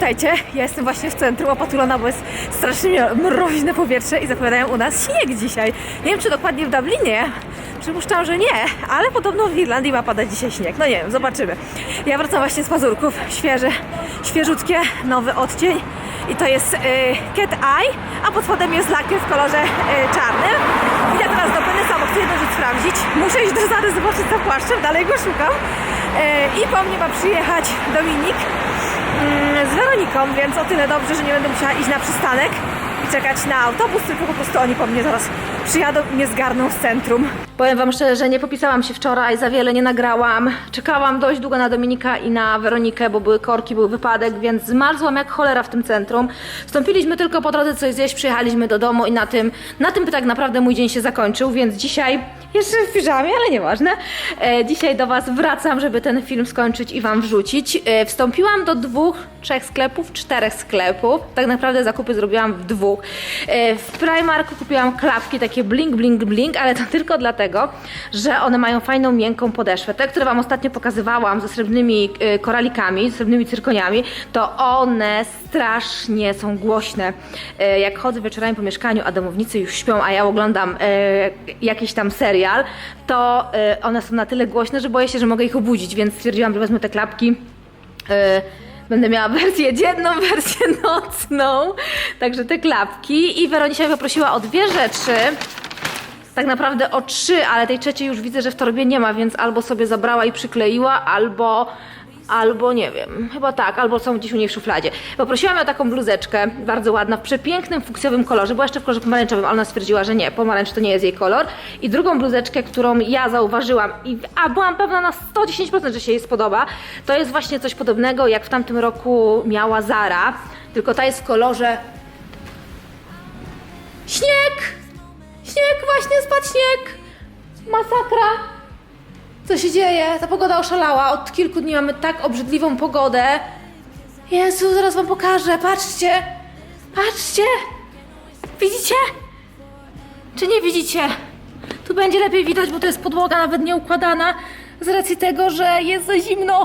witajcie. Ja jestem właśnie w centrum opatulona, bo jest strasznie mroźne powietrze i zapowiadają u nas śnieg dzisiaj. Nie wiem, czy dokładnie w Dublinie. Przypuszczam, że nie, ale podobno w Irlandii ma padać dzisiaj śnieg. No nie wiem, zobaczymy. Ja wracam właśnie z pazurków. Świeże, świeżutkie, nowy odcień. I to jest y, Cat Eye, a pod spodem jest lakier w kolorze y, czarnym. Idę teraz do Penesa, bo chcę jedną rzecz sprawdzić. Muszę iść do Zary zobaczyć za płaszczem, dalej go szukam. Y, I po mnie ma przyjechać Dominik z Weroniką, więc o tyle dobrze, że nie będę musiała iść na przystanek i czekać na autobus, tylko po prostu oni po mnie zaraz przyjadą i mnie zgarną z centrum. Powiem Wam szczerze, że nie popisałam się wczoraj, za wiele nie nagrałam. Czekałam dość długo na Dominika i na Weronikę, bo były korki, był wypadek, więc zmarzłam jak cholera w tym centrum. Wstąpiliśmy tylko po drodze coś zjeść, przyjechaliśmy do domu i na tym, na tym tak naprawdę mój dzień się zakończył, więc dzisiaj jeszcze w piżamie, ale nieważne. E, dzisiaj do Was wracam, żeby ten film skończyć i Wam wrzucić. E, wstąpiłam do dwóch, trzech sklepów, czterech sklepów. Tak naprawdę zakupy zrobiłam w dwóch. E, w Primarku kupiłam klapki takie blink, blink, blink, ale to tylko dlatego, że one mają fajną, miękką podeszwę. Te, które Wam ostatnio pokazywałam ze srebrnymi e, koralikami, srebrnymi cyrkoniami, to one strasznie są głośne. E, jak chodzę wieczorami po mieszkaniu, a domownicy już śpią, a ja oglądam e, jakiś tam serial, to e, one są na tyle głośne, że boję się, że mogę ich obudzić, więc stwierdziłam, że wezmę te klapki. E, Będę miała wersję dzienną, wersję nocną, także te klapki. I Weronika mnie poprosiła o dwie rzeczy. Tak naprawdę o trzy, ale tej trzeciej już widzę, że w torbie nie ma, więc albo sobie zabrała i przykleiła, albo albo nie wiem, chyba tak, albo są gdzieś u niej w szufladzie. Poprosiłam ją o taką bluzeczkę, bardzo ładna, w przepięknym, fuksjowym kolorze, była jeszcze w kolorze pomarańczowym, ale ona stwierdziła, że nie, pomarańcz to nie jest jej kolor. I drugą bluzeczkę, którą ja zauważyłam, i, a byłam pewna na 110%, że się jej spodoba, to jest właśnie coś podobnego, jak w tamtym roku miała Zara, tylko ta jest w kolorze śnieg! Śnieg, właśnie spadł śnieg! Masakra! Co się dzieje? Ta pogoda oszalała. Od kilku dni mamy tak obrzydliwą pogodę. Jezu, zaraz wam pokażę. Patrzcie! Patrzcie! Widzicie? Czy nie widzicie? Tu będzie lepiej widać, bo to jest podłoga nawet nieukładana z racji tego, że jest za zimno.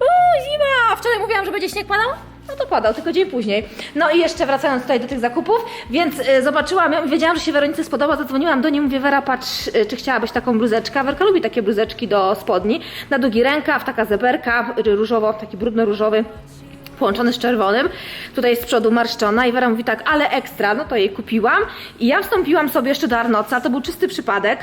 O, zima! Wczoraj mówiłam, że będzie śnieg padał? No to padał, tylko dzień później. No i jeszcze wracając tutaj do tych zakupów, więc y, zobaczyłam ją i wiedziałam, że się Weronice spodoba, zadzwoniłam do niej, mówię Wera, patrz, y, czy chciałabyś taką bluzeczkę. Werka lubi takie bluzeczki do spodni, na długi rękaw, taka zeberka, y, różowo, taki brudno-różowy połączony z czerwonym. Tutaj jest z przodu marszczona i Wera mówi tak, ale ekstra, no to jej kupiłam. I ja wstąpiłam sobie jeszcze do Arnoca, to był czysty przypadek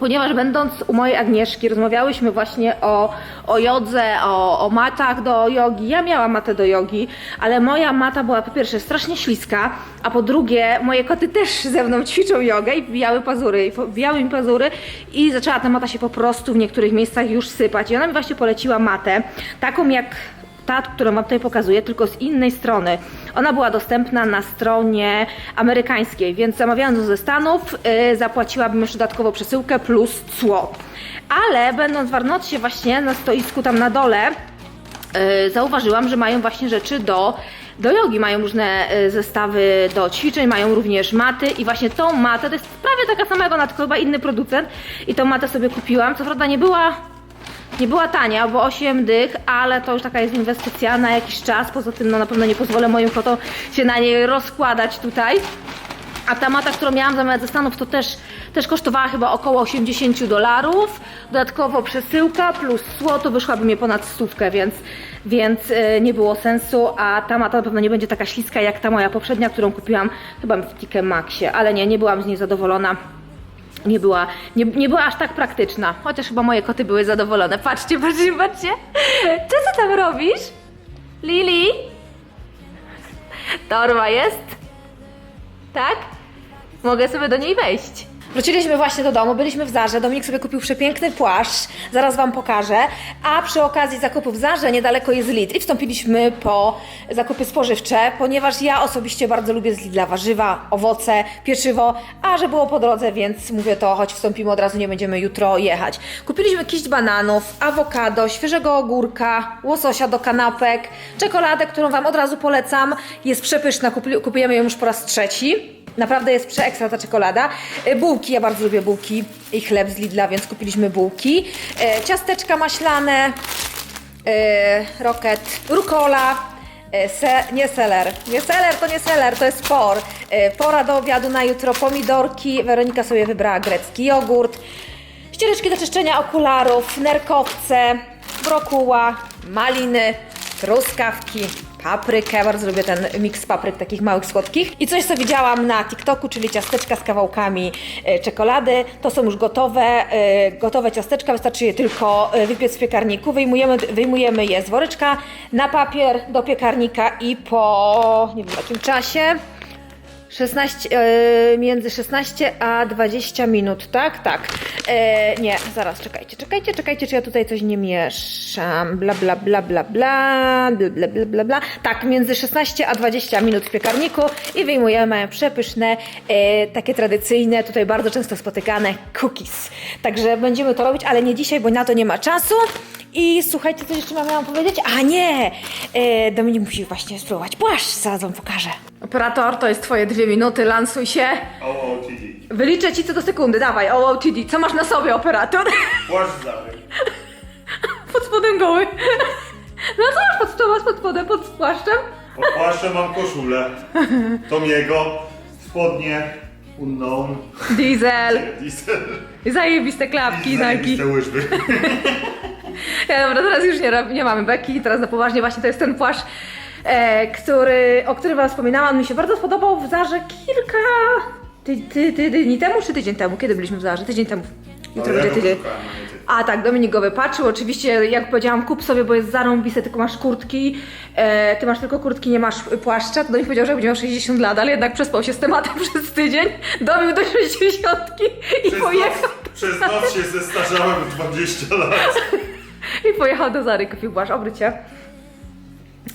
ponieważ będąc u mojej Agnieszki rozmawiałyśmy właśnie o, o jodze, o, o matach do jogi. Ja miałam matę do jogi, ale moja mata była po pierwsze strasznie śliska, a po drugie moje koty też ze mną ćwiczą jogę i wbijały pazury, i wbijały mi pazury i zaczęła ta mata się po prostu w niektórych miejscach już sypać. I ona mi właśnie poleciła matę, taką jak ta, którą Wam tutaj pokazuję, tylko z innej strony. Ona była dostępna na stronie amerykańskiej, więc zamawiając ze Stanów yy, zapłaciłabym jeszcze dodatkowo przesyłkę plus cło. Ale będąc w Arnocie właśnie na stoisku tam na dole, yy, zauważyłam, że mają właśnie rzeczy do do jogi mają różne y, zestawy do ćwiczeń, mają również maty i właśnie tą matę, to jest prawie taka sama jak ona, tylko chyba inny producent i tą matę sobie kupiłam, co prawda nie była nie była tania, bo 8 dych, ale to już taka jest inwestycja na jakiś czas. Poza tym no, na pewno nie pozwolę moim kotom się na niej rozkładać tutaj. A ta mata, którą miałam zamiast ze Stanów, to też, też kosztowała chyba około 80 dolarów. Dodatkowo przesyłka plus cło to wyszłaby mnie ponad stówkę, więc, więc yy, nie było sensu. A ta mata na pewno nie będzie taka śliska jak ta moja poprzednia, którą kupiłam chyba w Tikę Maxie. Ale nie, nie byłam z niej zadowolona nie była, nie, nie była aż tak praktyczna. Chociaż chyba moje koty były zadowolone. Patrzcie, patrzcie, patrzcie. Co ty tam robisz? Lili? Torba jest? Tak? Mogę sobie do niej wejść. Wróciliśmy właśnie do domu, byliśmy w Zarze, Dominik sobie kupił przepiękny płaszcz, zaraz Wam pokażę, a przy okazji zakupów w Zarze niedaleko jest Lidl i wstąpiliśmy po zakupy spożywcze, ponieważ ja osobiście bardzo lubię z Lidla warzywa, owoce, pieczywo, a że było po drodze, więc mówię to, choć wstąpimy od razu, nie będziemy jutro jechać. Kupiliśmy kiść bananów, awokado, świeżego ogórka, łososia do kanapek, czekoladę, którą Wam od razu polecam, jest przepyszna, kupujemy ją już po raz trzeci. Naprawdę jest przeekstra ta czekolada. E, Bułki, ja bardzo lubię bułki i chleb z Lidla, więc kupiliśmy bułki. E, Ciasteczka maślane, e, rocket, rukola, se, nie seler. Nie seler, to nie seler, to jest por. Pora do obiadu na jutro, pomidorki. Weronika sobie wybrała grecki jogurt. Ściereczki do czyszczenia okularów, nerkowce, brokuła, maliny, truskawki, paprykę. Bardzo lubię ten miks papryk takich małych, słodkich. I coś, co widziałam na TikToku, czyli ciasteczka z kawałkami e, czekolady. To są już gotowe, e, gotowe ciasteczka, wystarczy je tylko e, wypiec w piekarniku. Wyjmujemy, wyjmujemy je z woreczka na papier do piekarnika i po nie wiem jakim czasie 16, e, między 16 a 20 minut, tak? Tak. E, nie, zaraz, czekajcie, czekajcie, czekajcie, czy ja tutaj coś nie mieszam. Bla, bla, bla, bla, bla, bla, bla, bla, bla, bla. Tak, między 16 a 20 minut w piekarniku i wyjmujemy przepyszne, e, takie tradycyjne, tutaj bardzo często spotykane cookies. Także będziemy to robić, ale nie dzisiaj, bo na to nie ma czasu. I słuchajcie, co jeszcze miałam powiedzieć? A nie! E, Dominik musi właśnie spróbować płaszcz, zaraz wam pokażę. Operator, to jest twoje dwie minuty, lansuj się. OOTD. Wyliczę ci co do sekundy, dawaj, OOTD. Co masz na sobie, operator? Płaszcz zawy. Pod spodem goły. No co masz pod spodem, pod spodem, pod płaszczem? Pod płaszczem mam koszulę. Tomiego. Spodnie. Unknown. Diesel. Diesel. I zajebiste klapki, I Nike. zajebiste łyżwy. Ja, dobra, teraz już nie, nie mamy beki, teraz na poważnie właśnie to jest ten płaszcz, e, który, o którym wam wspominałam. On mi się bardzo spodobał w Zarze kilka ty, ty, ty, dni temu, czy tydzień temu? Kiedy byliśmy w Zarze? Tydzień temu. Jutro ja będzie go tydzień. a tak, Dominik go wypatrzył. Oczywiście, jak powiedziałam, kup sobie, bo jest zarąbiste, tylko masz kurtki. E, ty masz tylko kurtki, nie masz płaszcza. To Dominik powiedział, że będzie miał 60 lat, ale jednak przespał się z tematem przez tydzień. Dobił do 60 i Przez pojechał. noc, przez noc się zestarzałem w 20 lat. I pojechał do Zary, kupił obrycie.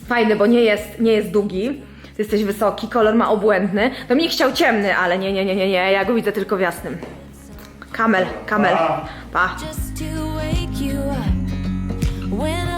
Fajny, bo nie jest, nie jest długi. Ty jesteś wysoki, kolor ma obłędny. Dominik chciał ciemny, ale nie, nie, nie, nie, nie. Ja go widzę tylko w jasnym. Kamel, kamel. Pa. To. When